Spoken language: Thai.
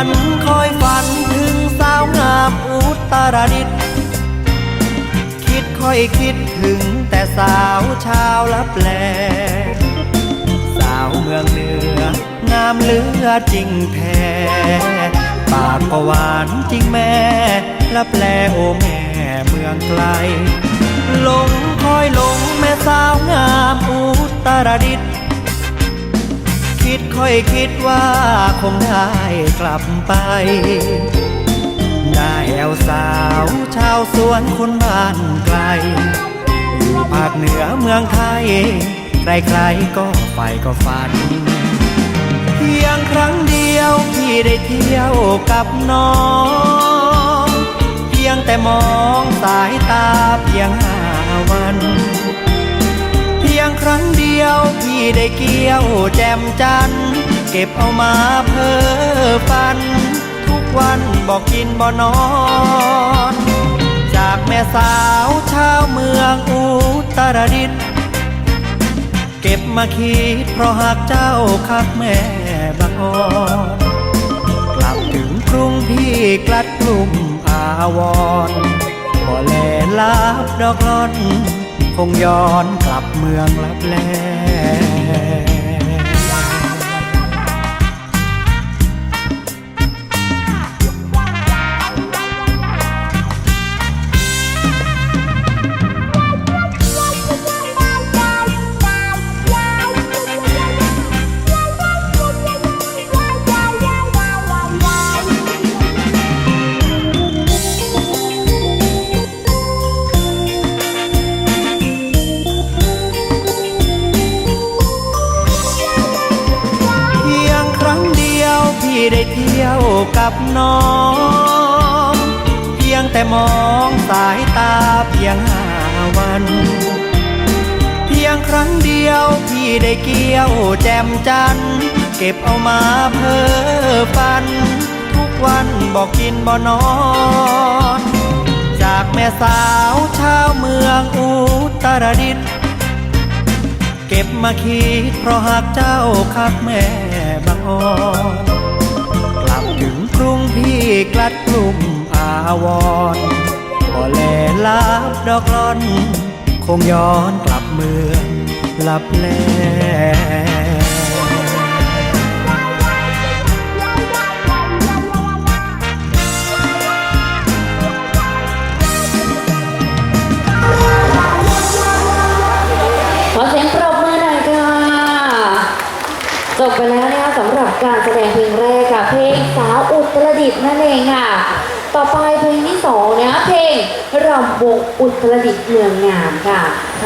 วันคอยฝันถึงสาวงามอุตรดิตถ์คิดค่อยคิดถึงแต่สาวชาวลับแล สาวเมืองเหนือ งามเหลือจริงแท้ปากก็หวานจริงแม่ลับแลโอแม่เมืองไกลหลงคอย อยคิดว่าคงได้กลับไป ได้แอวสาวชาวสวนคนบ้านไกล อยู่ภาคเหนือเมืองไทย ใครๆก็ไปก็ฝัน เพียงครั้งเดียวที่ได้เที่ยวกับน้อง เพียงแต่มองสายตาเพียงห้าวัน ครั้งเดียวที่ได้เกี่ยวแจมจันทร์เก็บเอามาเพ้อฝัน ทุกวันบอกกินบ่นอน จากแม่สาวชาวเมืองอุตรดิตถ์เก็บมาคิดเพราะหากเจ้าคักแม่บางอ่อนกลับถึงกรุงพี่กลัดกลุ่มอาวรณ์บ่แลลับดอกลอน คงย้อนกลับเมืองลับแล ได้เที่ยวกับน้อง เพียงแต่มองสายตาเพียงห้าวัน เพียงครั้งเดียวพี่ได้เกี่ยวแจมจันทร์เก็บเอามาเพ้อฝัน ทุกวันบอกกินบ่นอน จากแม่สาวชาวเมืองอุตรดิตถ์เก็บมาคิดเพราะหากเจ้าคักแม่บางอ่อน กลุ่มอาวรบ่แลลับดอกลอน คงย้อนกลับเมืองหลับแลขอเสียงปรบมือหน่อยค่ะจบไปแล้วนะคะ สำหรับการแสดงเพลงแรกค่ะ เพลงสาวอุตรดิตถ์นั่นเองค่ะ ต่อไปเพลงที่สองนะคะเพลงรำวงอุตรดิตถ์เมืองงามค่ะ